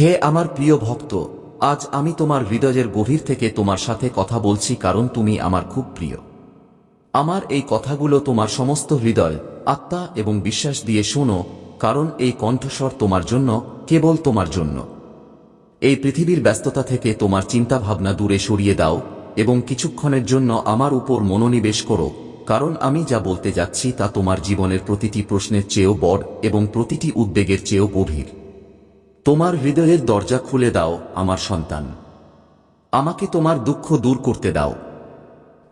হে আমার প্রিয় ভক্ত, আজ আমি তোমার হৃদয়ের গভীর থেকে তোমার সাথে কথা বলছি কারণ তুমি আমার খুব প্রিয়। আমার এই কথাগুলো তোমার সমস্ত হৃদয়, আত্মা এবং বিশ্বাস দিয়ে শোনো, কারণ এই কণ্ঠস্বর তোমার জন্য, কেবল তোমার জন্য। এই পৃথিবীর ব্যস্ততা থেকে তোমার চিন্তা ভাবনা দূরে সরিয়ে দাও এবং কিছুক্ষণের জন্য আমার উপর মনোনিবেশ করো, কারণ আমি যা বলতে যাচ্ছি তা তোমার জীবনের প্রতিটি প্রশ্নের চেয়েও বড় এবং প্রতিটি উদ্বেগের চেয়েও গভীর। তোমার হৃদয়ের দরজা খুলে দাও, আমার সন্তান। আমাকে তোমার দুঃখ দূর করতে দাও।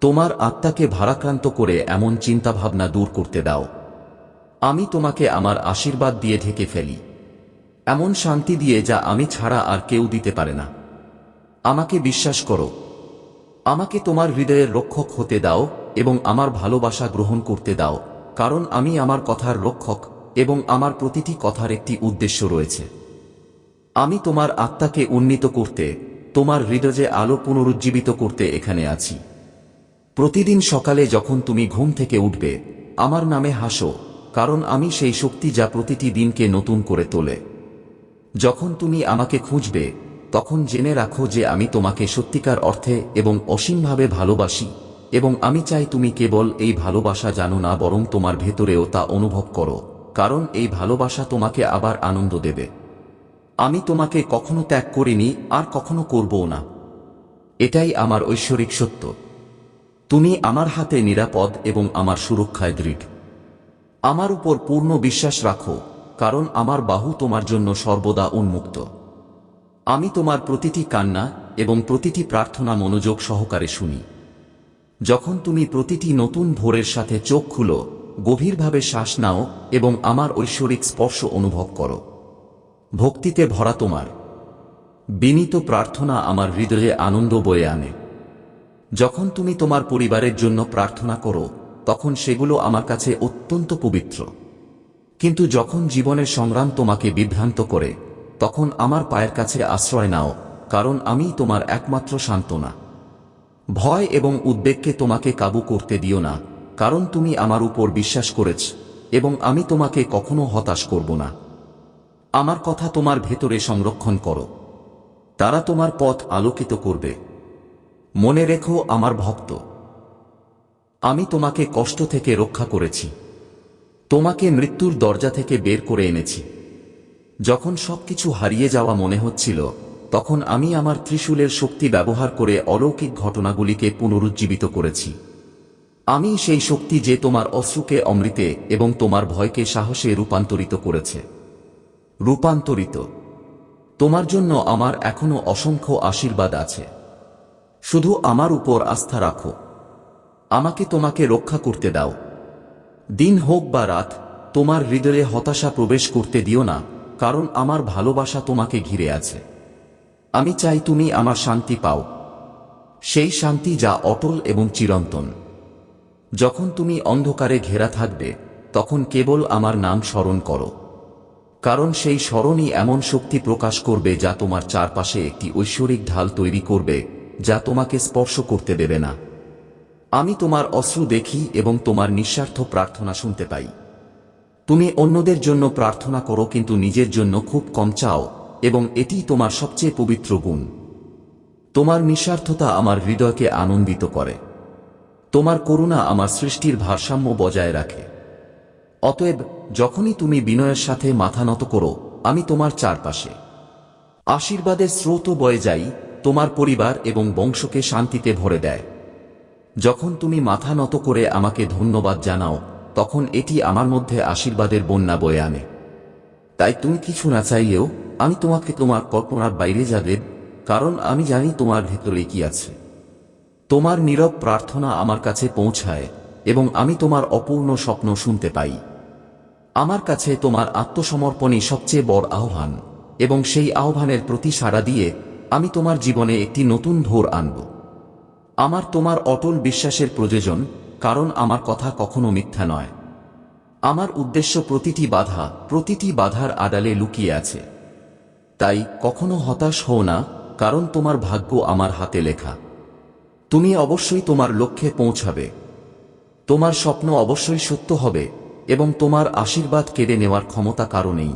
তোমার আত্মাকে ভারাক্রান্ত করে এমন চিন্তাভাবনা দূর করতে দাও। আমি তোমাকে আমার আশীর্বাদ দিয়ে ঢেকে ফেলি। এমন শান্তি দিয়ে যা আমি ছাড়া আর কেউ দিতে পারে না। আমাকে বিশ্বাস করো। আমাকে তোমার হৃদয়ের রক্ষক হতে দাও এবং আমার ভালোবাসা গ্রহণ করতে দাও, কারণ আমি আমার কথার রক্ষক এবং আমার প্রতিটি কথার একটি উদ্দেশ্য রয়েছে। আমি তোমার আত্মাকে উন্নীত করতে, তোমার হৃদয়ে আলো পুনরুজ্জীবিত করতে এখানে আছি। প্রতিদিন সকালে যখন তুমি ঘুম থেকে উঠবে, আমার নামে হাসো, কারণ আমি সেই শক্তি যা প্রতিটি দিনকে নতুন করে তোলে। যখন তুমি আমাকে খুঁজবে, তখন জেনে রাখো যে আমি তোমাকে সত্যিকার অর্থে এবং অসীমভাবে ভালোবাসি, এবং আমি চাই তুমি কেবল এই ভালোবাসা জানো না, বরং তোমার ভেতরেও তা অনুভব করো, কারণ এই ভালোবাসা তোমাকে আবার আনন্দ দেবে। আমি তোমাকে কখনো ত্যাগ করিনি, আর কখনো করবও না। এটাই আমার ঐশ্বরিক সত্য। তুমি আমার হাতে নিরাপদ এবং আমার সুরক্ষায় দৃঢ়। আমার উপর পূর্ণ বিশ্বাস রাখো, কারণ আমার বাহু তোমার জন্য সর্বদা উন্মুক্ত। আমি তোমার প্রতিটি কান্না এবং প্রতিটি প্রার্থনা মনোযোগ সহকারে শুনি। যখন তুমি প্রতিটি নতুন ভোরের সাথে চোখ খুলো, গভীরভাবে শ্বাস নাও এবং আমার ঐশ্বরিক স্পর্শ অনুভব করো। ভক্তিতে ভরা তোমার। বিনীত প্রার্থনা আমার হৃদয়ে আনন্দ বয়ে আনে। যখন তুমি তোমার পরিবারের জন্য প্রার্থনা করো, তখন সেগুলো আমার কাছে অত্যন্ত পবিত্র। কিন্তু যখন জীবনের সংগ্রাম তোমাকে বিভ্রান্ত করে, তখন আমার পায়ের কাছে আশ্রয় নাও, কারণ আমি তোমার একমাত্র সান্ত্বনা। ভয় এবং উদ্বেগকে তোমাকে কাবু করতে দিও না, কারণ তুমি আমার উপর বিশ্বাস করেছ, এবং আমি তোমাকে কখনো হতাশ করব না। আমার কথা তোমার ভেতরে সংরক্ষণ করো। তারা তোমার পথ আলোকিত করবে। মনে রেখো আমার ভক্ত। আমি তোমাকে কষ্ট থেকে রক্ষা করেছি। তোমাকে মৃত্যুর দরজা থেকে বের করে এনেছি। যখন সবকিছু হারিয়ে যাওয়া মনে হচ্ছিল, তখন আমি আমার ত্রিশূলের শক্তি ব্যবহার করে অলৌকিক ঘটনাগুলিকে পুনরুজ্জীবিত করেছি। আমি সেই শক্তি যে তোমার অশ্রুকে অমৃতে এবং তোমার ভয়কে সাহসে রূপান্তরিত করেছে। রূপান্তরিত। তোমার জন্য আমার এখনও অসংখ্য আশীর্বাদ আছে। শুধু আমার উপর আস্থা রাখো। আমাকে তোমাকে রক্ষা করতে দাও। দিন হোক বা রাত, তোমার হৃদয়ে হতাশা প্রবেশ করতে দিও না, কারণ আমার ভালোবাসা তোমাকে ঘিরে আছে। আমি চাই তুমি আমার শান্তি পাও। সেই শান্তি যা অটল এবং চিরন্তন। যখন তুমি অন্ধকারে ঘেরা থাকবে, তখন কেবল আমার নাম স্মরণ করো। কারণ সেই স্মরণই এমন শক্তি প্রকাশ করবে যা তোমার চারপাশে একটি ঐশ্বরিক ঢাল তৈরি করবে, যা তোমাকে স্পর্শ করতে দেবে না। আমি তোমার অশ্রু দেখি এবং তোমার নিঃস্বার্থ প্রার্থনা শুনতে পাই। তুমি অন্যদের জন্য প্রার্থনা করো কিন্তু নিজের জন্য খুব কম চাও, এবং এটি তোমার সবচেয়ে পবিত্র গুণ। তোমার নিঃস্বার্থতা আমার হৃদয়কে আনন্দিত করে। তোমার করুণা আমার সৃষ্টির ভারসাম্য বজায় রাখে। অতএব যখনই তুমি বিনয়ের সাথে মাথা নত করো, আমি তোমার চারপাশে। আশীর্বাদের স্রোত বয়ে যাই, তোমার পরিবার এবং বংশকে শান্তিতে ভরে দেয়। যখন তুমি মাথা নত করে আমাকে ধন্যবাদ জানাও, তখন এটি আমার মধ্যে আশীর্বাদের বন্যা বয়ে আনে। তাই তুমি কিছু না চাইলেও, আমি তোমাকে তোমার কল্পনার বাইরে যাবে কারণ আমি জানি তোমার ভেতরে কি আছে। তোমার নীরব প্রার্থনা আমার কাছে পৌঁছায়, এবং আমি তোমার অপূর্ণ স্বপ্ন শুনতে পাই। আমার কাছে তোমার আত্মসমর্পণই সবচেয়ে বড় আহ্বান, এবং সেই আহ্বানের প্রতি সাড়া দিয়ে আমি তোমার জীবনে একটি নতুন ভোর আনব। আমার তোমার অটল বিশ্বাসের প্রয়োজন, কারণ আমার কথা কখনো মিথ্যা নয়। আমার উদ্দেশ্য প্রতিটি বাধা, প্রতিটি বাধার আড়ালে লুকিয়ে আছে। তাই কখনো হতাশ হও না, কারণ তোমার ভাগ্য আমার হাতে লেখা। তুমি অবশ্যই তোমার লক্ষ্যে পৌঁছাবে। তোমার স্বপ্ন অবশ্যই সত্য হবে। এবং তোমার আশীর্বাদ কেড়ে নেওয়ার ক্ষমতা কারণেই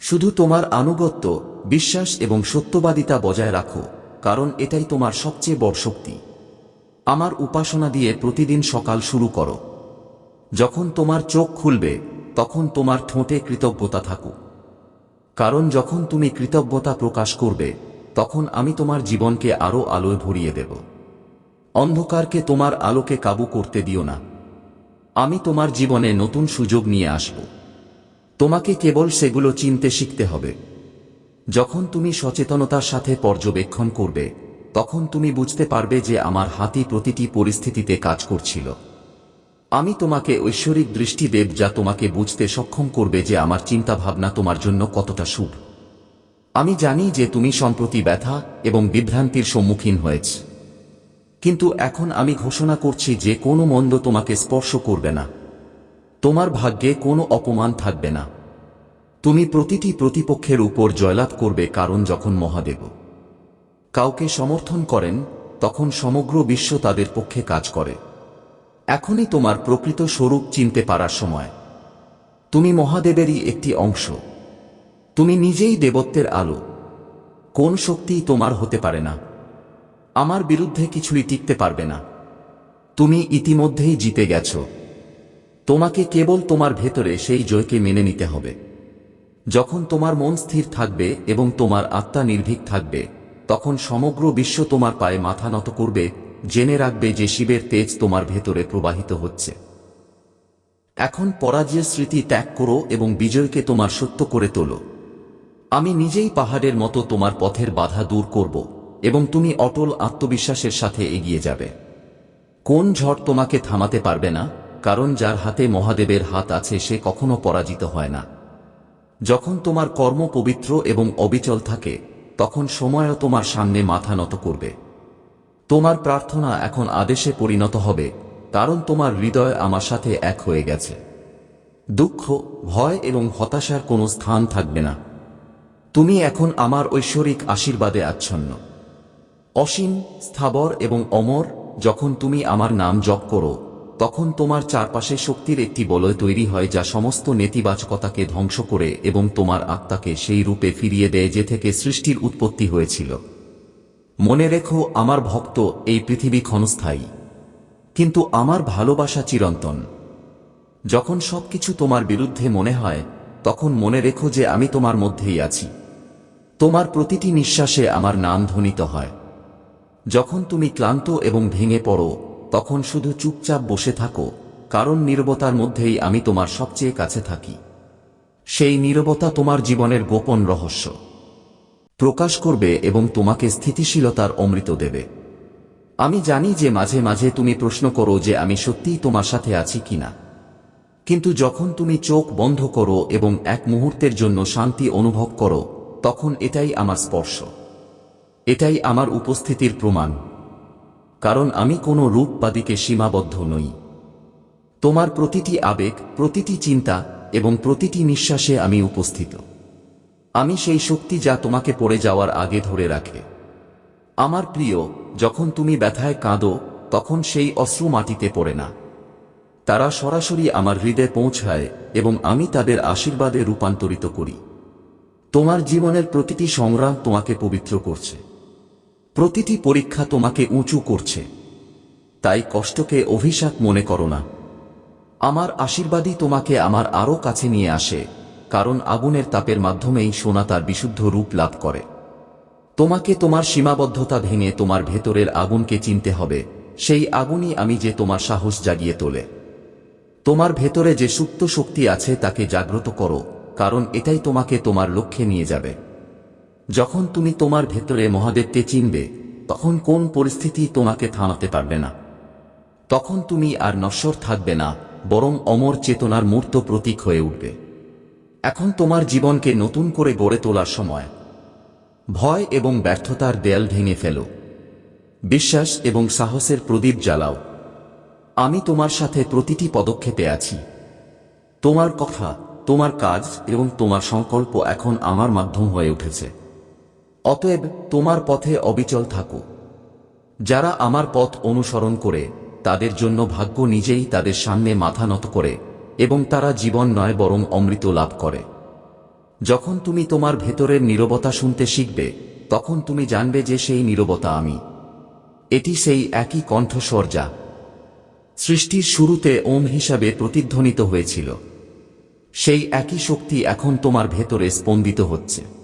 শুধু তোমার আনুগত্য, বিশ্বাস এবং সত্যবাদিতা বজায় রাখো, কারণ এটাই তোমার সবচেয়ে বড় শক্তি। আমার উপাসনা দিয়ে প্রতিদিন সকাল শুরু করো। যখন তোমার চোখ খুলবে, তখন তোমার ঠোঁটে কৃতজ্ঞতা থাকুক। কারণ যখন তুমি কৃতজ্ঞতা প্রকাশ করবে, তখন আমি তোমার জীবনকে আরও আলোয় ভরিয়ে দেব। অন্ধকারকে তোমার আলোকে কাবু করতে দিও না। আমি তোমার জীবনে নতুন সুযোগ নিয়ে আসব। তোমাকে কেবল সেগুলো চিনতে শিখতে হবে। যখন তুমি সচেতনতার সাথে পর্যবেক্ষণ করবে, তখন তুমি বুঝতে পারবে যে আমার হাতি প্রতিটি পরিস্থিতিতে কাজ করছিল। আমি তোমাকে ঐশ্বরিক দৃষ্টি দেব যা তোমাকে বুঝতে সক্ষম করবে যে আমার চিন্তাভাবনা তোমার জন্য কতটা শুভ। আমি জানি যে তুমি সম্প্রতি ব্যথা এবং বিভ্রান্তির সম্মুখীন হয়েছ। কিন্তু এখন আমি ঘোষণা করছি যে কোনো মন্দ তোমাকে স্পর্শ করবে না। তোমার ভাগ্যে কোনো অপমান থাকবে না। তুমি প্রতিটি প্রতিপক্ষের উপর জয়লাভ করবে কারণ যখন মহাদেব কাউকে সমর্থন করেন, তখন সমগ্র বিশ্ব তাদের পক্ষে কাজ করে। এখনই তোমার প্রকৃত স্বরূপ চিনতে পারার সময়। তুমি মহাদেবেরই একটি অংশ। তুমি নিজেই দেবত্বের আলো। কোন শক্তি তোমার হতে পারে না। আমার বিরুদ্ধে কিছুই টিকতে পারবে না। তুমি ইতিমধ্যেই জিতে গেছ। তোমাকে কেবল তোমার ভেতরে সেই জয়কে মেনে নিতে হবে। যখন তোমার মন স্থির থাকবে এবং তোমার আত্মা নির্ভীক থাকবে, তখন সমগ্র বিশ্ব তোমার পায়ে মাথা নত করবে, জেনে রাখবে যে শিবের তেজ তোমার ভেতরে প্রবাহিত হচ্ছে। এখন পরাজয়ের স্মৃতি ত্যাগ করো এবং বিজয়কে তোমার সত্য করে তোলো। আমি নিজেই পাহাড়ের মতো তোমার পথের বাধা দূর করব। এবং তুমি অটল আত্মবিশ্বাসের সাথে এগিয়ে যাবে। কোন ঝড় তোমাকে থামাতে পারবে না, কারণ যার হাতে মহাদেবের হাত আছে সে কখনো পরাজিত হয় না। যখন তোমার কর্ম পবিত্র এবং অবিচল থাকে, তখন সময়ও তোমার সামনে মাথা নত করবে। তোমার প্রার্থনা এখন আদেশে পরিণত হবে, কারণ তোমার হৃদয় আমার সাথে এক হয়ে গেছে। দুঃখ, ভয় এবং হতাশার কোনো স্থান থাকবে না। তুমি এখন আমার ঐশ্বরিক আশীর্বাদে আচ্ছন্ন। অসীম, স্থাবর এবং অমর, যখন তুমি আমার নাম জপ করো, তখন তোমার চারপাশে শক্তির একটি বলয় তৈরি হয় যা সমস্ত নেতিবাচকতাকে ধ্বংস করে এবং তোমার আত্মাকে সেই রূপে ফিরিয়ে দেয় যে থেকে সৃষ্টির উৎপত্তি হয়েছিল। মনে রেখো, আমার ভক্ত এই পৃথিবী ক্ষণস্থায়ী। কিন্তু আমার ভালোবাসা চিরন্তন। যখন সবকিছু তোমার বিরুদ্ধে মনে হয়, তখন মনে রেখো যে আমি তোমার মধ্যেই আছি। তোমার প্রতিটি নিঃশ্বাসে আমার নাম ধ্বনিত হয়। যখন তুমি ক্লান্ত এবং ভেঙে পড়ো, তখন শুধু চুপচাপ বসে থাকো, কারণ নীরবতার মধ্যেই আমি তোমার সবচেয়ে কাছে থাকি। সেই নীরবতা তোমার জীবনের গোপন রহস্য। প্রকাশ করবে এবং তোমাকে স্থিতিশীলতার অমৃত দেবে। আমি জানি যে মাঝে মাঝে তুমি প্রশ্ন করো যে আমি সত্যিই তোমার সাথে আছি কিনা। কিন্তু যখন তুমি চোখ বন্ধ করো এবং এক মুহূর্তের জন্য শান্তি অনুভব করো, তখন এটাই আমার স্পর্শ। এটাই আমার উপস্থিতির প্রমাণ। কারণ আমি কোনো রূপবাদীকে সীমাবদ্ধ নই। তোমার প্রতিটি আবেগ, প্রতিটি চিন্তা এবং প্রতিটি নিঃশ্বাসে আমি উপস্থিত। আমি সেই শক্তি যা তোমাকে পড়ে যাওয়ার আগে ধরে রাখে। আমার প্রিয়, যখন তুমি ব্যথায় কাঁদো, তখন সেই অশ্রু মাটিতে পড়ে না। তারা সরাসরি আমার হৃদয়ে পৌঁছায় এবং আমি তাদের আশীর্বাদে রূপান্তরিত করি। তোমার জীবনের প্রতিটি সংগ্রাম তোমাকে পবিত্র করছে। প্রতিটি পরীক্ষা তোমাকে উঁচু করছে। তাই কষ্টকে অভিশাপ মনে করো না। আমার আশীর্বাদই তোমাকে আমার আরও কাছে নিয়ে আসে, কারণ আগুনের তাপের মাধ্যমেই সোনা তার বিশুদ্ধ রূপ লাভ করে। তোমাকে তোমার সীমাবদ্ধতা ভেঙে তোমার ভেতরের আগুনকে চিনতে হবে, সেই আগুনই আমি যে তোমার সাহস জাগিয়ে তোলে। তোমার ভেতরে যে সুপ্ত শক্তি আছে তাকে জাগ্রত করো, কারণ এটাই তোমাকে তোমার লক্ষ্যে নিয়ে যাবে। যখন তুমি তোমার ভেতরে মহাদেবকে চিনবে, তখন কোন পরিস্থিতি তোমাকে থামাতে পারবে না। তখন তুমি আর নশ্বর থাকবে না, বরং অমর চেতনার মূর্ত প্রতীক হয়ে উঠবে। এখন তোমার জীবনকে নতুন করে গড়ে তোলার সময়। ভয় এবং ব্যর্থতার দেয়াল ভেঙে ফেলো। বিশ্বাস এবং সাহসের প্রদীপ জ্বালাও। আমি তোমার সাথে প্রতিটি পদক্ষেপে আছি। তোমার কথা, তোমার কাজ এবং তোমার সংকল্প এখন আমার মাধ্যম হয়ে উঠেছে। অতএব তোমার পথে অবিচল থাকো। যারা আমার পথ অনুসরণ করে, তাদের জন্য ভাগ্য নিজেই তাদের সামনে মাথা নত করে এবং তারা জীবন নয় বরং অমৃত লাভ করে। যখন তুমি তোমার ভেতরের নীরবতা শুনতে শিখবে, তখন তুমি জানবে যে সেই নীরবতা আমি। এটি সেই একই কণ্ঠস্বর যা সৃষ্টির শুরুতে ওম হিসাবে প্রতিধ্বনিত হয়েছিল। সেই একই শক্তি এখন তোমার ভেতরে স্পন্দিত হচ্ছে।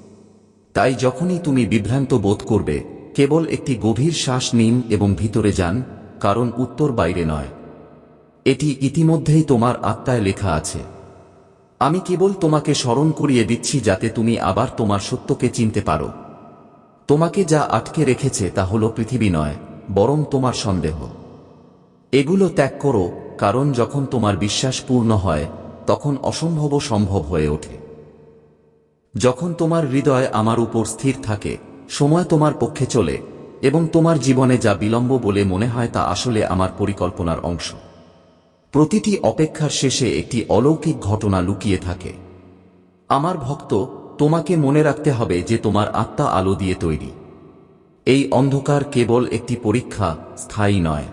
তাই যখনই তুমি বিভ্রান্ত বোধ করবে, কেবল একটি গভীর শ্বাস নিন এবং ভিতরে যান, কারণ উত্তর বাইরে নয়। এটি ইতিমধ্যেই তোমার আত্মায় লেখা আছে। আমি কেবল তোমাকে স্মরণ করিয়ে দিচ্ছি যাতে তুমি আবার তোমার সত্যকে চিনতে পারো। তোমাকে যা আটকে রেখেছে তা হল পৃথিবী নয়, বরং তোমার সন্দেহ। এগুলো ত্যাগ করো, কারণ যখন তোমার বিশ্বাস পূর্ণ হয়, তখন অসম্ভব সম্ভব হয়ে ওঠে। যখন তোমার হৃদয় আমার উপর স্থির থাকে, সময় তোমার পক্ষে চলে, এবং তোমার জীবনে যা বিলম্ব বলে মনে হয় তা আসলে আমার পরিকল্পনার অংশ। প্রতিটি অপেক্ষার শেষে একটি অলৌকিক ঘটনা লুকিয়ে থাকে। আমার ভক্ত, তোমাকে মনে রাখতে হবে যে তোমার আত্মা আলো দিয়ে তৈরি। এই অন্ধকার কেবল একটি পরীক্ষা, স্থায়ী নয়।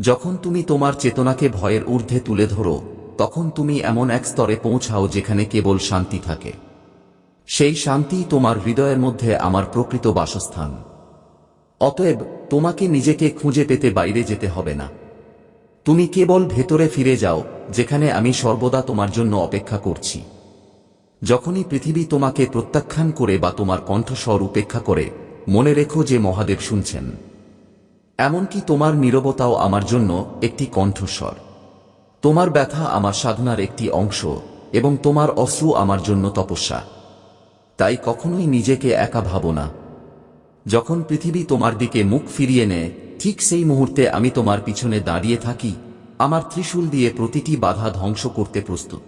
যখন তুমি তোমার চেতনাকে ভয়ের ঊর্ধ্বে তুলে ধরো, তখন তুমি এমন এক স্তরে পৌঁছাও যেখানে কেবল শান্তি থাকে। সেই শান্তি তোমার হৃদয়ের মধ্যে আমার প্রকৃত বাসস্থান। অতএব তোমাকে নিজেকে খুঁজে পেতে বাইরে যেতে হবে না। তুমি কেবল ভেতরে ফিরে যাও, যেখানে আমি সর্বদা তোমার জন্য অপেক্ষা করছি। যখনই পৃথিবী তোমাকে প্রত্যাখ্যান করে বা তোমার কণ্ঠস্বর উপেক্ষা করে, মনে রেখো যে মহাদেব শুনছেন। এমনকি তোমার নীরবতাও আমার জন্য একটি কণ্ঠস্বর। তোমার ব্যথা আমার সাধনার একটি অংশ এবং তোমার অশ্রু আমার জন্য তপস্যা। তাই কখনোই নিজেকে একা ভাবো না। যখন পৃথিবী তোমার দিকে মুখ ফিরিয়ে নেয়, ঠিক সেই মুহূর্তে আমি তোমার পিছনে দাঁড়িয়ে থাকি, আমার ত্রিশূল দিয়ে প্রতিটি বাধা ধ্বংস করতে প্রস্তুত।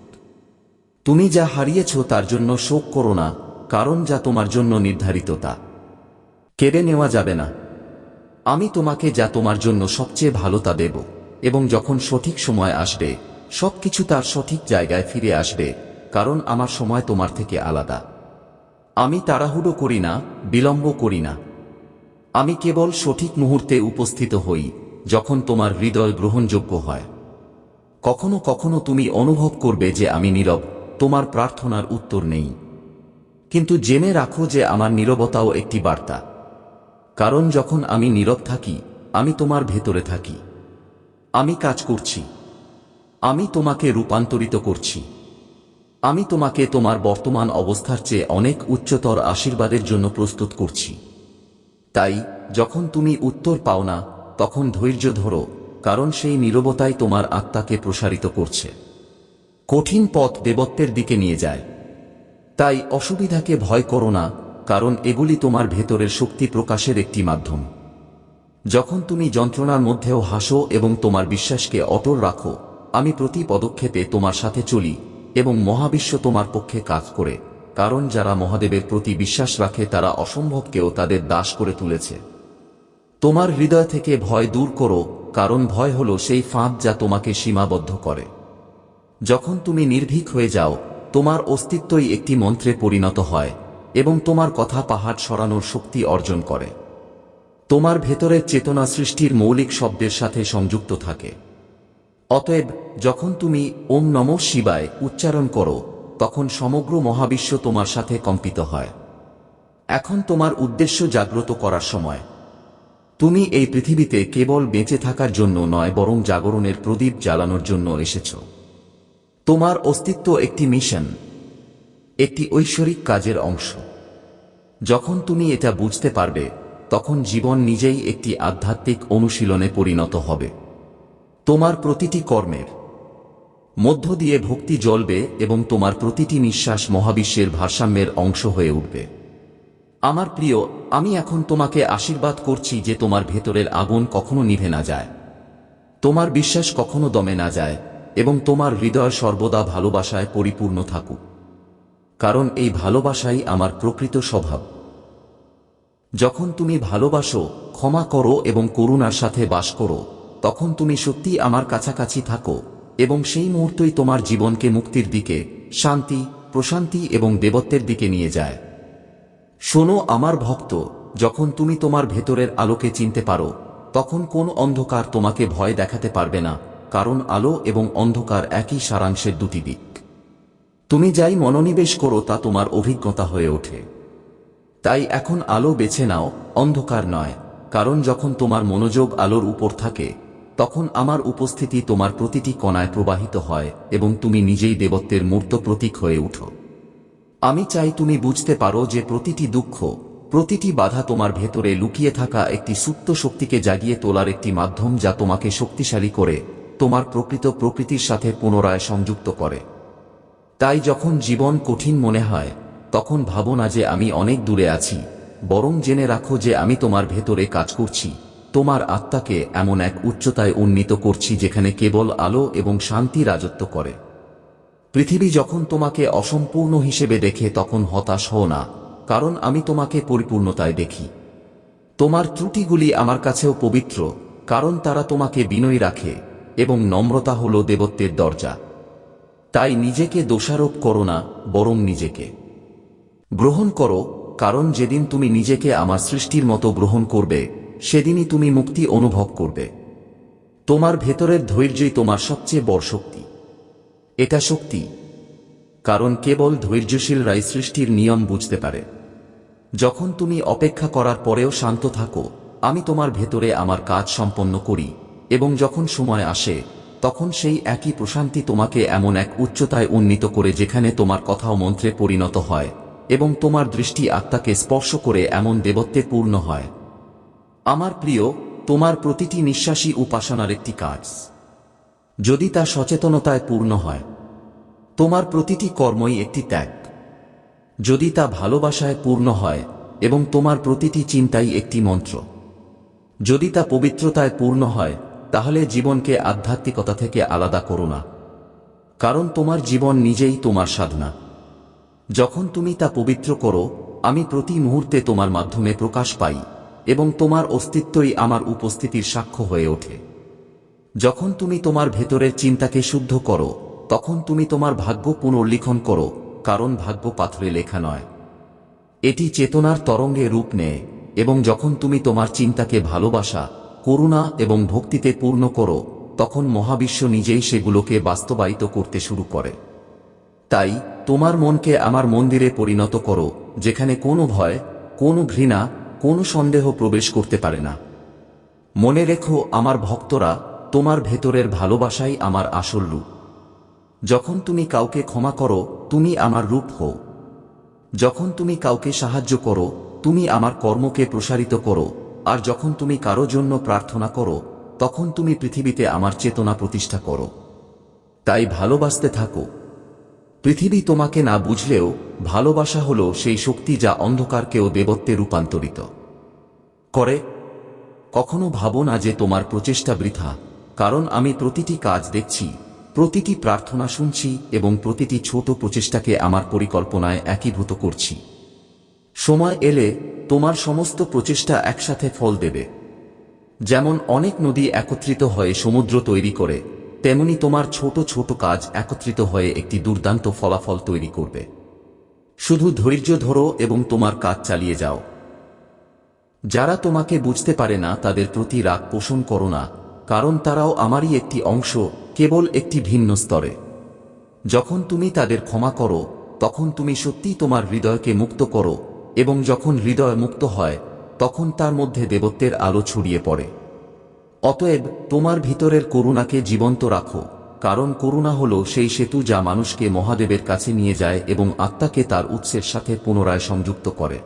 তুমি যা হারিয়েছ তার জন্য শোক করো না, কারণ যা তোমার জন্য নির্ধারিত তা কেড়ে নেওয়া যাবে না। আমি তোমাকে যা তোমার জন্য সবচেয়ে ভালো তা দেব, এবং যখন সঠিক সময় আসবে, সবকিছু তার সঠিক জায়গায় ফিরে আসবে, কারণ আমার সময় তোমার থেকে আলাদা। আমি তাড়াহুড়ো করি না, বিলম্ব করি না। আমি কেবল সঠিক মুহূর্তে উপস্থিত হই, যখন তোমার হৃদয় গ্রহণযোগ্য হয়। কখনো কখনো তুমি অনুভব করবে যে আমি নীরব, তোমার প্রার্থনার উত্তর নেই। কিন্তু জেনে রাখো যে আমার নীরবতাও একটি বার্তা। কারণ যখন আমি নীরব থাকি, আমি তোমার ভেতরে থাকি। আমি কাজ করছি। আমি তোমাকে রূপান্তরিত করছি। আমি তোমাকে তোমার বর্তমান অবস্থার চেয়ে অনেক উচ্চতর আশীর্বাদের জন্য প্রস্তুত করছি। তাই, যখন তুমি উত্তর পাও না, তখন ধৈর্য ধরো, কারণ সেই নীরবতাই তোমার আত্মাকে প্রসারিত করছে। কঠিন পথ দেবত্বের দিকে নিয়ে যায়। তাই অসুবিধাকে ভয় করো না, কারণ এগুলি তোমার ভেতরের শক্তি প্রকাশের একটি মাধ্যম। যখন তুমি যন্ত্রণার মধ্যেও হাসো এবং তোমার বিশ্বাসকে অটল রাখো, আমি প্রতি পদক্ষেপে তোমার সাথে চলি এবং মহাবিশ্ব তোমার পক্ষে কাজ করে, কারণ যারা মহাদেবের প্রতি বিশ্বাস রাখে তারা অসম্ভবকেও তাদের দাস করে তুলেছে। তোমার হৃদয় থেকে ভয় দূর করো, কারণ ভয় হলো সেই ফাঁদ যা তোমাকে সীমাবদ্ধ করে। যখন তুমি নির্ভীক হয়ে যাও, তোমার অস্তিত্বই একটি মন্ত্রে পরিণত হয়, এবং তোমার কথা পাহাড় সরানোর শক্তি অর্জন করে। তোমার ভেতরের চেতনা সৃষ্টির মৌলিক শব্দের সাথে সংযুক্ত থাকে। অতএব, যখন তুমি ওম নম শিবায় উচ্চারণ করো, তখন সমগ্র মহাবিশ্ব তোমার সাথে কম্পিত হয়। এখন তোমার উদ্দেশ্য জাগ্রত করার সময়। তুমি এই পৃথিবীতে কেবল বেঁচে থাকার জন্য নয়, বরং জাগরণের প্রদীপ জ্বালানোর জন্য এসেছ। তোমার অস্তিত্ব একটি মিশন, একটি ঐশ্বরিক কাজের অংশ। যখন তুমি এটা বুঝতে পারবে, তখন জীবন নিজেই একটি আধ্যাত্মিক অনুশীলনে পরিণত হবে। তোমার প্রতিটি কর্মের মধ্য দিয়ে ভক্তি জ্বলবে এবং তোমার প্রতিটি নিঃশ্বাস মহাবিশ্বের ভারসাম্যের অংশ হয়ে উঠবে। আমার প্রিয়, আমি এখন তোমাকে আশীর্বাদ করছি যে তোমার ভেতরের আগুন কখনো নিভে না যায়। তোমার বিশ্বাস কখনো দমে না যায় এবং তোমার হৃদয় সর্বদা ভালোবাসায় পরিপূর্ণ থাকুক। কারণ এই ভালোবাসাই আমার প্রকৃত স্বভাব। যখন তুমি ভালোবাসো, ক্ষমা করো এবং করুণার সাথে বাস করো তখন তুমি সত্যি আমার কাছাকাছি থাকো, এবং সেই মুহূর্তই তোমার জীবনকে মুক্তির দিকে, শান্তি, প্রশান্তি এবং দেবত্বের দিকে নিয়ে যায়। শোনো আমার ভক্ত, যখন তুমি তোমার ভেতরের আলোকে চিনতে পারো, তখন কোন অন্ধকার তোমাকে ভয় দেখাতে পারবে না, কারণ আলো এবং অন্ধকার একই সারাংশের দুটি দিক। তুমি যাই মনোনিবেশ করো তা তোমার অভিজ্ঞতা হয়ে ওঠে। তাই এখন আলো বেছে নাও, অন্ধকার নয়, কারণ যখন তোমার মনোযোগ আলোর উপর থাকে তখন আমার উপস্থিতি তোমার প্রতিটি কণায় প্রবাহিত হয় এবং তুমি নিজেই দেবত্বের মূর্ত প্রতীক হয়ে উঠো। আমি চাই তুমি বুঝতে পারো যে প্রতিটি দুঃখ, প্রতিটি বাধা তোমার ভেতরে লুকিয়ে থাকা একটি সুপ্ত শক্তিকে জাগিয়ে তোলার একটি মাধ্যম যা তোমাকে শক্তিশালী করে, তোমার প্রকৃত প্রকৃতির সাথে পুনরায় সংযুক্ত করে। তাই যখন জীবন কঠিন মনে হয়, তখন ভাবো না যে আমি অনেক দূরে আছি, বরং জেনে রাখো যে আমি তোমার ভেতরে কাজ করছি। তোমার আত্মাকে এমন এক উচ্চতায় উন্নীত করছি যেখানে কেবল আলো এবং শান্তি রাজত্ব করে। পৃথিবী যখন তোমাকে অসম্পূর্ণ হিসেবে দেখে তখন হতাশ হও না, কারণ আমি তোমাকে পরিপূর্ণতায় দেখি। তোমার ত্রুটিগুলি আমার কাছেও পবিত্র, কারণ তারা তোমাকে বিনয়ী রাখে এবং নম্রতা হল দেবত্বের দরজা। তাই নিজেকে দোষারোপ করো না, বরং নিজেকে। গ্রহণ করো, কারণ যেদিন তুমি নিজেকে আমার সৃষ্টির মতো গ্রহণ করবে সেদিনই তুমি মুক্তি অনুভব করবে। তোমার ভেতরের ধৈর্যই তোমার সবচেয়ে বড় শক্তি। এটা শক্তি, কারণ কেবল ধৈর্যশীলরাই সৃষ্টির নিয়ম বুঝতে পারে। যখন তুমি অপেক্ষা করার পরেও শান্ত থাকো, আমি তোমার ভেতরে আমার কাজ সম্পন্ন করি, এবং যখন সময় আসে, তখন সেই একই প্রশান্তি তোমাকে এমন এক উচ্চতায় উন্নীত করে যেখানে তোমার কথাও মন্ত্রে পরিণত হয়, এবং তোমার দৃষ্টি আত্মাকে স্পর্শ করে এমন দেবত্বে পূর্ণ হয়। আমার প্রিয়, তোমার প্রতিটি নিঃশ্বাসই উপাসনার একটি কাজ। যদি তা সচেতনতায় পূর্ণ হয়, তোমার প্রতিটি কর্মই একটি ত্যাগ। যদি তা ভালোবাসায় পূর্ণ হয়, এবং তোমার প্রতিটি চিন্তাই একটি মন্ত্র। যদি তা পবিত্রতায় পূর্ণ হয়, তাহলে জীবনকে আধ্যাত্মিকতা থেকে আলাদা করো না। কারণ তোমার জীবন নিজেই তোমার সাধনা। যখন তুমি তা পবিত্র করো, আমি প্রতি মুহূর্তে তোমার মাধ্যমে প্রকাশ পাই। এবং তোমার অস্তিত্বই আমার উপস্থিতির সাক্ষ্য হয়ে ওঠে। যখন তুমি তোমার ভেতরের চিন্তাকে শুদ্ধ করো, তখন তুমি তোমার ভাগ্য পুনর্লিখন করো, কারণ ভাগ্য পাথরে লেখা নয়। এটি চেতনার তরঙ্গে রূপ নেয়, এবং যখন তুমি তোমার চিন্তাকে ভালোবাসা, করুণা এবং ভক্তিতে পূর্ণ করো, তখন মহাবিশ্ব নিজেই সেগুলোকে বাস্তবায়িত করতে শুরু করে। তাই, তোমার মনকে আমার মন্দিরে পরিণত করো, যেখানে কোনো ভয়, কোনো ঘৃণা কোনো সন্দেহ প্রবেশ করতে পারে না। মনে রেখো, আমার ভক্তরা, তোমার ভেতরের ভালোবাসাই আমার আসল রূপ। যখন তুমি কাউকে ক্ষমা করো, তুমি আমার রূপ হও। যখন তুমি কাউকে সাহায্য করো, তুমি আমার কর্মকে প্রসারিত করো। আর যখন তুমি কারও জন্য প্রার্থনা করো, তখন তুমি পৃথিবীতে আমার চেতনা প্রতিষ্ঠা করো। তাই ভালোবাসতে থাকো। পৃথিবী তোমাকে না বুঝলেও ভালোবাসা হল সেই শক্তি যা অন্ধকারকেও দেবত্বে রূপান্তরিত। করে, কখনো ভাবো না যে তোমার প্রচেষ্টা বৃথা, কারণ আমি প্রতিটি কাজ দেখছি, প্রতিটি প্রার্থনা শুনছি এবং প্রতিটি ছোট প্রচেষ্টাকে আমার পরিকল্পনায় একীভূত করছি। সময় এলে তোমার সমস্ত প্রচেষ্টা একসাথে ফল দেবে। যেমন অনেক নদী একত্রিত হয়ে সমুদ্র তৈরি করে তেমনি তোমার ছোট ছোট কাজ একত্রিত হয়ে একটি দুর্দান্ত ফলাফল তৈরি করবে। শুধু ধৈর্য ধরো এবং তোমার কাজ চালিয়ে যাও। যারা তোমাকে বুঝতে পারে না, তাদের প্রতি রাগ পোষণ করো না, কারণ তারাও আমারই একটি অংশ, কেবল একটি ভিন্ন স্তরে। যখন তুমি তাদের ক্ষমা করো, তখন তুমি সত্যিই তোমার হৃদয়কে মুক্ত করো, এবং যখন হৃদয় মুক্ত হয়, তখন তার মধ্যে দেবত্বের আলো ছড়িয়ে পড়ে। অতএব তোমার ভিতরের করুণাকে জীবন্ত রাখো, কারণ করুণা হল সেই সেতু যা মানুষকে মহাদেবের কাছে নিয়ে যায় এবং আত্মাকে তার উৎসের সাথে পুনরায় সংযুক্ত করে।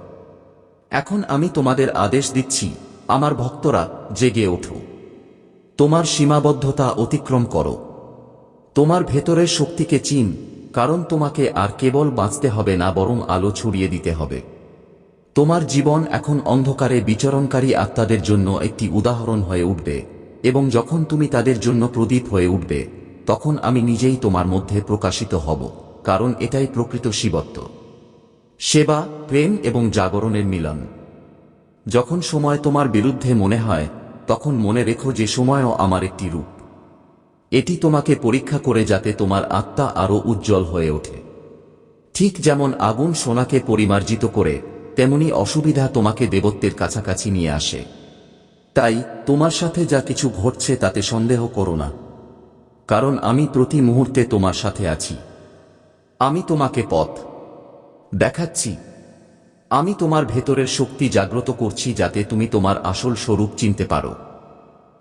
এখন আমি তোমাদের আদেশ দিচ্ছি, আমার ভক্তরা, জেগে ওঠো। তোমার সীমাবদ্ধতা অতিক্রম করো। তোমার ভেতরের শক্তিকে চিন, কারণ তোমাকে আর কেবল বাঁচতে হবে না, বরং আলো ছড়িয়ে দিতে হবে। তোমার জীবন এখন অন্ধকারে বিচরণকারী আত্মাদের জন্য একটি উদাহরণ হয়ে উঠবে, এবং যখন তুমি তাদের জন্য প্রদীপ হয়ে উঠবে, তখন আমি নিজেই তোমার মধ্যে প্রকাশিত হব, কারণ এটাই প্রকৃত শিবত্ব। সেবা, প্রেম এবং জাগরণের মিলন। যখন সময় তোমার বিরুদ্ধে মনে হয়, তখন মনে রেখো যে সময়ও আমার একটি রূপ। এটি তোমাকে পরীক্ষা করে যাতে তোমার আত্মা আরও উজ্জ্বল হয়ে ওঠে। ঠিক যেমন আগুন সোনাকে পরিমার্জিত করে তেমনি অসুবিধা তোমাকে দেবত্বের কাছাকাছি নিয়ে আসে। তাই, তোমার সাথে যা কিছু ঘটছে তাতে সন্দেহ করো না। কারণ আমি প্রতি মুহূর্তে তোমার সাথে আছি। আমি তোমাকে পথ দেখাচ্ছি। আমি তোমার ভেতরের শক্তি জাগ্রত করছি যাতে তুমি তোমার আসল স্বরূপ চিনতে পারো।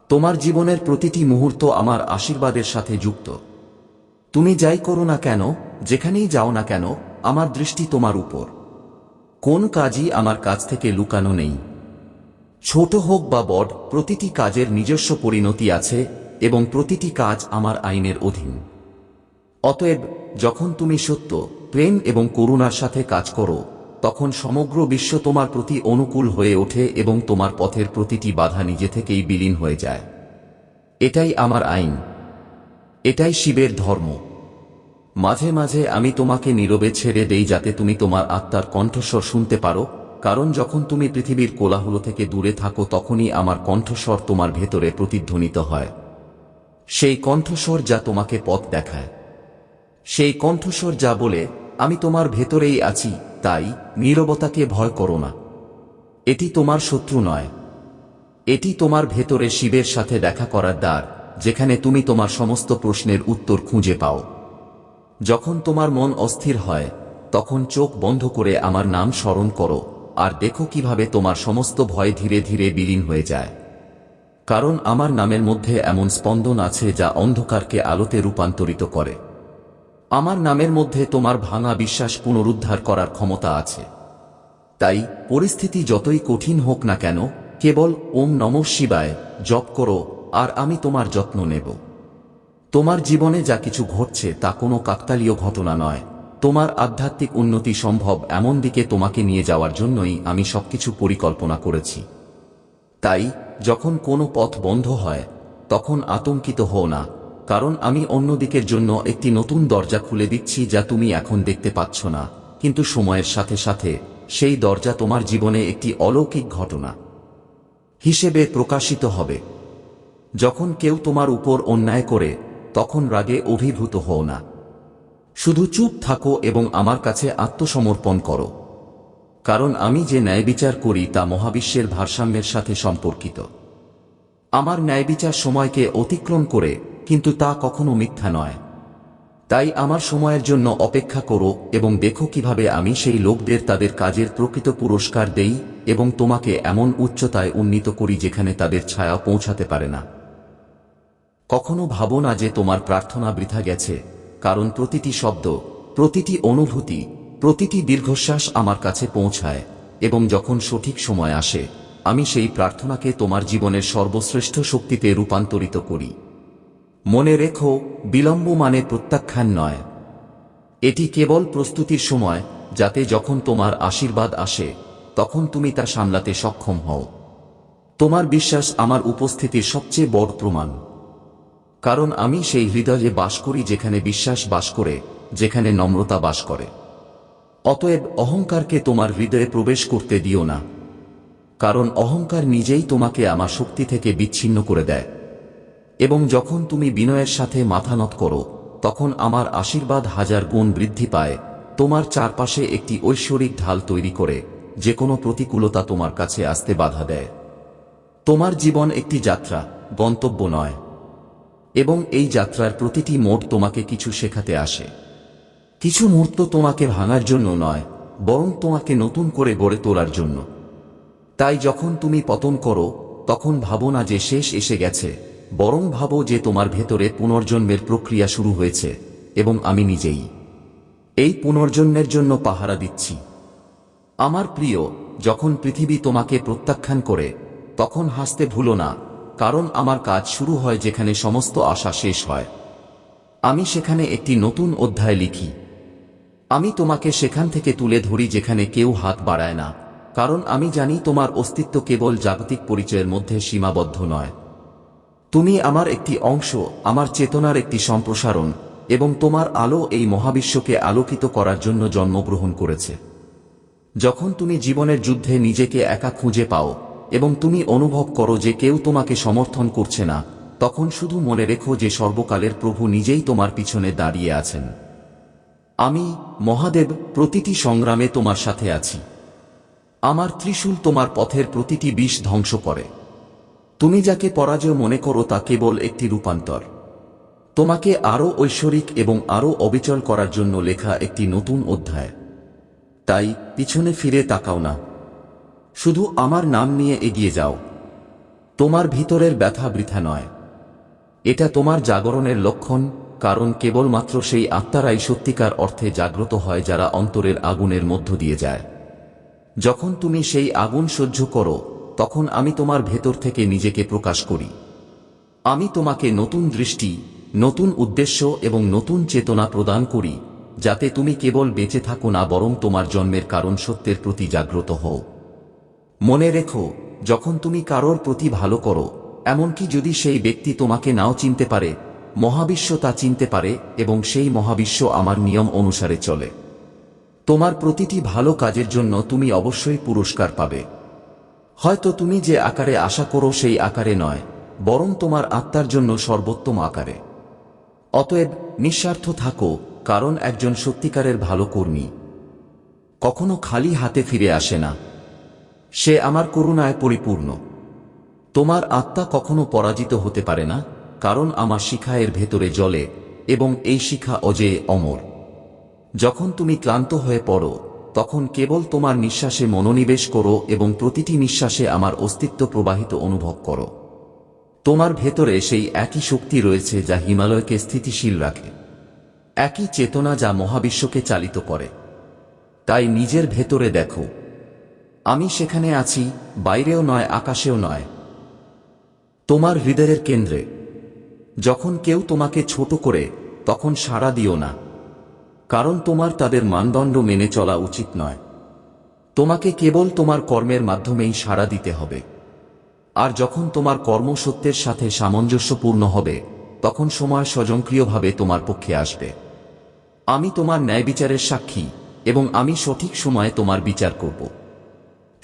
তোমার জীবনের প্রতিটি মুহূর্ত আমার আশীর্বাদের সাথে যুক্ত। তুমি যাই করো না কেন, যেখানেই যাও না কেন, আমার দৃষ্টি তোমার উপর। কোন কাজই আমার কাছ থেকে লুকানো নেই। ছোট হোক বা বড়, প্রতিটি কাজের নিজস্ব পরিণতি আছে এবং প্রতিটি কাজ আমার আইনের অধীন। অতএব, যখন তুমি সত্য, প্রেম এবং করুণার সাথে কাজ করো, তখন সমগ্র বিশ্ব তোমার প্রতি অনুকূল হয়ে ওঠে এবং তোমার পথের প্রতিটি বাধা নিজে থেকেই বিলীন হয়ে যায়। এটাই আমার আইন। এটাই শিবের ধর্ম। মাঝে মাঝে আমি তোমাকে নীরবে ছেড়ে দেই যাতে তুমি তোমার আত্মার কণ্ঠস্বর শুনতে পারো, কারণ যখন তুমি পৃথিবীর কোলাহল থেকে দূরে থাকো তখনই আমার কণ্ঠস্বর তোমার ভেতরে প্রতিধ্বনিত হয়। সেই কণ্ঠস্বর যা তোমাকে পথ দেখায়। সেই কণ্ঠস্বর যা বলে, আমি তোমার ভেতরেই আছি, তাই নীরবতাকে ভয় করো না। এটি তোমার শত্রু নয়। এটি তোমার ভেতরে শিবের সাথে দেখা করার দ্বার, যেখানে তুমি তোমার সমস্ত প্রশ্নের উত্তর খুঁজে পাও। যখন তোমার মন অস্থির হয়, তখন চোখ বন্ধ করে আমার নাম স্মরণ করো, আর দেখো কীভাবে তোমার সমস্ত ভয় ধীরে ধীরে বিলীন হয়ে যায়। কারণ আমার নামের মধ্যে এমন স্পন্দন আছে যা অন্ধকারকে আলোতে রূপান্তরিত করে। আমার নামের মধ্যে তোমার ভাঙা বিশ্বাস পুনরুদ্ধার করার ক্ষমতা আছে। তাই, পরিস্থিতি যতই কঠিন হোক না কেন, কেবল ওম নম শিবায় জপ করো, আর আমি তোমার যত্ন নেব। তোমার জীবনে যা কিছু ঘটছে তা কোনো কাকতালীয় ঘটনা নয়। তোমার আধ্যাত্মিক উন্নতি সম্ভব এমন দিকে তোমাকে নিয়ে যাওয়ার জন্যই আমি সবকিছু পরিকল্পনা করেছি। তাই, যখন কোনো পথ বন্ধ হয়, তখন আতঙ্কিত হও না, কারণ আমি অন্য দিকের জন্য একটি নতুন দরজা খুলে দিচ্ছি যা তুমি এখন দেখতে পাচ্ছ না, কিন্তু সময়ের সাথে সাথে সেই দরজা তোমার জীবনে একটি অলৌকিক ঘটনা হিসেবে প্রকাশিত হবে। যখন কেউ তোমার উপর অন্যায় করে তখন রাগে অভিভূত হও না। শুধু চুপ থাকো এবং আমার কাছে আত্মসমর্পণ করো। কারণ আমি যে ন্যায় বিচার করি তা মহাবিশ্বের ভারসাম্যের সাথে সম্পর্কিত। আমার ন্যায় বিচার সময়কে অতিক্রম করে, কিন্তু তা কখনো মিথ্যা নয়। তাই আমার সময়ের জন্য অপেক্ষা করো এবং দেখো কীভাবে আমি সেই লোকদের তাদের কাজের প্রকৃত পুরস্কার দেই এবং তোমাকে এমন উচ্চতায় উন্নীত করি যেখানে তাদের ছায়া পৌঁছাতে পারে না। কখনো ভাবো না যে তোমার প্রার্থনা বৃথা গেছে, কারণ প্রতিটি শব্দ, প্রতিটি অনুভূতি, প্রতিটি দীর্ঘশ্বাস আমার কাছে পৌঁছায়, এবং যখন সঠিক সময় আসে, আমি সেই প্রার্থনাকে তোমার জীবনের সর্বশ্রেষ্ঠ শক্তিতে রূপান্তরিত করি। মনে রেখো, বিলম্ব মানে প্রত্যাখ্যান নয়। এটি কেবল প্রস্তুতির সময়, যাতে যখন তোমার আশীর্বাদ আসে, তখন তুমি তা সামলাতে সক্ষম হও। তোমার বিশ্বাস আমার উপস্থিতির সবচেয়ে বড় প্রমাণ। কারণ আমি সেই হৃদয়ে বাস করি যেখানে বিশ্বাস বাস করে, যেখানে নম্রতা বাস করে। অতএব অহংকারকে তোমার হৃদয়ে প্রবেশ করতে দিও না। কারণ অহংকার নিজেই তোমাকে আমার শক্তি থেকে বিচ্ছিন্ন করে দেয়। এবং যখন তুমি বিনয়ের সাথে মাথা নত করো, তখন আমার আশীর্বাদ হাজার গুণ বৃদ্ধি পায়, তোমার চারপাশে একটি ঐশ্বরিক ঢাল তৈরি করে যে কোনো প্রতিকূলতা তোমার কাছে আসতে বাধা দেয়। তোমার জীবন একটি যাত্রা, গন্তব্য নয়। এবং এই যাত্রার প্রতিটি মোড় তোমাকে কিছু শেখাতে আসে। কিছু মুহূর্ত তোমাকে ভাঙার জন্য নয়, বরং তোমাকে নতুন করে গড়ে তোলার জন্য। তাই যখন তুমি পতন করো, তখন ভাবো না যে শেষ এসে গেছে, বরং ভাবো যে তোমার ভেতরে পুনর্জন্মের প্রক্রিয়া শুরু হয়েছে, এবং আমি নিজেই। এই পুনর্জন্মের জন্য পাহারা দিচ্ছি। আমার প্রিয়, যখন পৃথিবী তোমাকে প্রত্যাখ্যান করে, তখন হাসতে ভুলো না কারণ আমার কাজ শুরু হয় যেখানে সমস্ত আশা শেষ হয়। আমি সেখানে একটি নতুন অধ্যায় লিখি। আমি তোমাকে সেখান থেকে তুলে ধরি যেখানে কেউ হাত বাড়ায় না। কারণ আমি জানি তোমার অস্তিত্ব কেবল জাগতিক পরিচয়ের মধ্যে সীমাবদ্ধ নয়। তুমি আমার একটি অংশ, আমার চেতনার একটি সম্প্রসারণ, এবং তোমার আলো এই মহাবিশ্বকে আলোকিত করার জন্য জন্মগ্রহণ করেছে। যখন তুমি জীবনের যুদ্ধে নিজেকে একা খুঁজে পাও এবং তুমি অনুভব করো যে কেউ তোমাকে সমর্থন করছে না, তখন শুধু মনে রেখো যে সর্বকালের প্রভু নিজেই তোমার পিছনে দাঁড়িয়ে আছেন। আমি, মহাদেব, প্রতিটি সংগ্রামে তোমার সাথে আছি। আমার ত্রিশূল তোমার পথের প্রতিটি বিষ ধ্বংস করে। তুমি যাকে পরাজয় মনে করো তা কেবল একটি রূপান্তর। তোমাকে আরও ঐশ্বরিক এবং আরও অবিচল করার জন্য লেখা একটি নতুন অধ্যায়। তাই, পিছনে ফিরে তাকাও না। শুধু আমার নাম নিয়ে এগিয়ে যাও। তোমার ভিতরের ব্যথা বৃথা নয়। এটা তোমার জাগরণের লক্ষণ, কারণ কেবলমাত্র সেই আত্মারাই সত্যিকার অর্থে জাগ্রত হয় যারা অন্তরের আগুনের মধ্য দিয়ে যায়। যখন তুমি সেই আগুন সহ্য করো, তখন আমি তোমার ভেতর থেকে নিজেকে প্রকাশ করি। আমি তোমাকে নতুন দৃষ্টি, নতুন উদ্দেশ্য এবং নতুন চেতনা প্রদান করি, যাতে তুমি কেবল বেঁচে থাকো না, বরং তোমার জন্মের কারণ সত্যের প্রতি জাগ্রত হও। মনে রেখো, যখন তুমি কারোর প্রতি ভালো করো, এমনকি যদি সেই ব্যক্তি তোমাকে নাও চিনতে পারে, মহাবিশ্ব তা চিনতে পারে এবং সেই মহাবিশ্ব আমার নিয়ম অনুসারে চলে। তোমার প্রতিটি ভালো কাজের জন্য তুমি অবশ্যই পুরস্কার পাবে। হয়তো তুমি যে আকারে আশা করো সেই আকারে নয়, বরং তোমার আত্মার জন্য সর্বোত্তম আকারে। অতএব নিঃস্বার্থ থাকো, কারণ একজন সত্যিকারের ভালো কর্মী। কখনো খালি হাতে ফিরে আসে না। সে আমার করুণায় পরিপূর্ণ। তোমার আত্মা কখনো পরাজিত হতে পারে না, কারণ আমার শিখা এর ভেতরে জলে এবং এই শিখা অজেয় অমর। যখন তুমি ক্লান্ত হয়ে পড়ো, তখন কেবল তোমার নিঃশ্বাসে মনোনিবেশ করো এবং প্রতিটি নিঃশ্বাসে আমার অস্তিত্ব প্রবাহিত অনুভব করো। তোমার ভেতরে সেই একই শক্তি রয়েছে যা হিমালয়কে স্থিতিশীল রাখে। একই চেতনা যা মহাবিশ্বকে চালিত করে। তাই নিজের ভেতরে দেখো আমি সেখানে আছি, বাইরেও নয়, আকাশেও নয়। তোমার হৃদয়ের কেন্দ্রে। যখন কেউ তোমাকে ছোট করে, তখন সাড়া দিও না। কারণ তোমার তাদের মানদণ্ড মেনে চলা উচিত নয়। তোমাকে কেবল তোমার কর্মের মাধ্যমেই সাড়া দিতে হবে। আর যখন তোমার কর্ম সত্যের সাথে সামঞ্জস্যপূর্ণ হবে, তখন সময় স্বজনক্রিয়ভাবে তোমার পক্ষে আসবে। আমি তোমার ন্যায় বিচারের সাক্ষী, এবং আমি সঠিক সময়ে তোমার বিচার করব।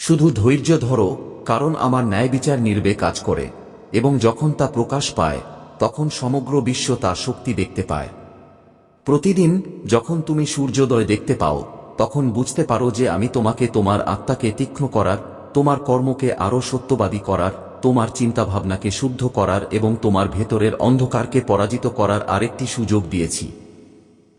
শুধু ধৈর্য ধরো, কারণ আমার ন্যায় বিচার নির্বে কাজ করে, এবং যখন তা প্রকাশ পায়, তখন সমগ্র বিশ্ব তার শক্তি দেখতে পায়। প্রতিদিন যখন তুমি সূর্যোদয় দেখতে পাও, তখন বুঝতে পারো যে আমি তোমাকে, তোমার আত্মাকে তীক্ষ্ণ করার, তোমার কর্মকে আরও সত্যবাদী করার, তোমার চিন্তাভাবনাকে শুদ্ধ করার এবং তোমার ভেতরের অন্ধকারকে পরাজিত করার আরেকটি সুযোগ দিয়েছি।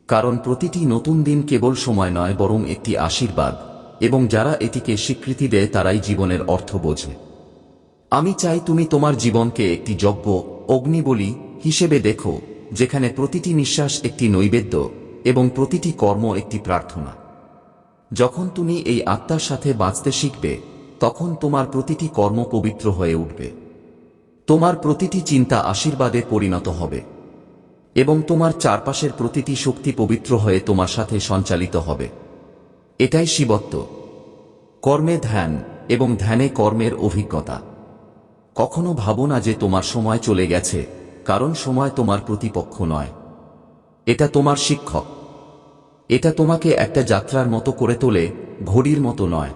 কারণ প্রতিটি নতুন দিন কেবল সময় নয়, বরং একটি আশীর্বাদ। এবং যারা এটিকে স্বীকৃতি দেয়, তারাই জীবনের অর্থ বোঝে। আমি চাই তুমি তোমার জীবনকে একটি যজ্ঞ, অগ্নি বলি, হিসেবে দেখো, যেখানে প্রতিটি নিঃশ্বাস একটি নৈবেদ্য এবং প্রতিটি কর্ম একটি প্রার্থনা। যখন তুমি এই আত্মার সাথে বাঁচতে শিখবে, তখন তোমার প্রতিটি কর্ম পবিত্র হয়ে উঠবে। তোমার প্রতিটি চিন্তা আশীর্বাদে পরিণত হবে এবং তোমার চারপাশের প্রতিটি শক্তি পবিত্র হয়ে তোমার সাথে সঞ্চালিত হবে। এটাই শিবত্ব। কর্মে ধ্যান এবং ধ্যানে কর্মের অভিজ্ঞতা। কখনো ভাবো না যে তোমার সময় চলে গেছে, কারণ সময় তোমার প্রতিপক্ষ নয়। এটা তোমার শিক্ষক। এটা তোমাকে একটা যাত্রার মতো করে তোলে, ঘড়ির মতো নয়।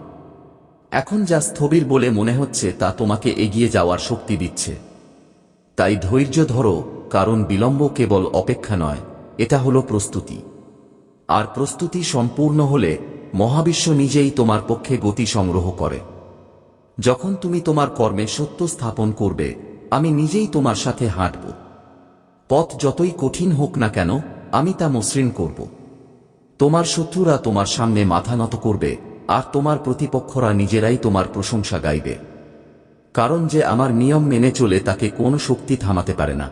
এখন যা স্থবির বলে মনে হচ্ছে তা তোমাকে এগিয়ে যাওয়ার শক্তি দিচ্ছে। তাই ধৈর্য ধরো, কারণ বিলম্ব কেবল অপেক্ষা নয়, এটা হলো প্রস্তুতি। আর প্রস্তুতি সম্পূর্ণ হলে মহাবিশ্ব নিজেই তোমার পক্ষে গতি সংগ্রহ করে। যখন তুমি তোমার কর্মে সত্য স্থাপন করবে, আমি নিজেই তোমার সাথে হাঁটব। পথ যতই কঠিন হোক না কেন, আমি তা মসৃণ করব। তোমার শত্রুরা তোমার সামনে মাথা নত করবে, আর তোমার প্রতিপক্ষরা নিজেরাই তোমার প্রশংসা গাইবে। কারণ যে আমার নিয়ম মেনে চলে তাকে কোনো শক্তি থামাতে পারে না।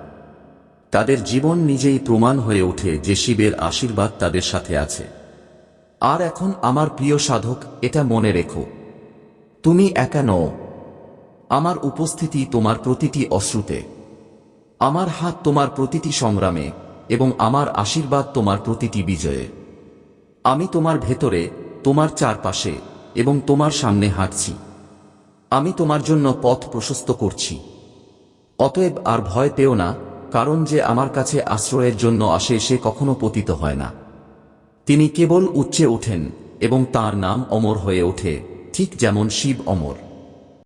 তাদের জীবন নিজেই প্রমাণ হয়ে ওঠে যে শিবের আশীর্বাদ তাদের সাথে আছে। আর এখন আমার প্রিয় সাধক, এটা মনে রেখো। তুমি একা নও। আমার উপস্থিতি তোমার প্রতিটি অশ্রুতে। আমার হাত তোমার প্রতিটি সংগ্রামে, এবং আমার আশীর্বাদ তোমার প্রতিটি বিজয়ে। আমি তোমার ভেতরে, তোমার চারপাশে, এবং তোমার সামনে হাঁটছি। আমি তোমার জন্য পথ প্রশস্ত করছি। অতএব আর ভয় পেও না, কারণ যে আমার কাছে আশ্রয়ের জন্য আসে সে কখনো পতিত হয় না। তিনি কেবল উচ্চে ওঠেন এবং তার নাম অমর হয়ে ওঠে ঠিক যেমন শিব অমর।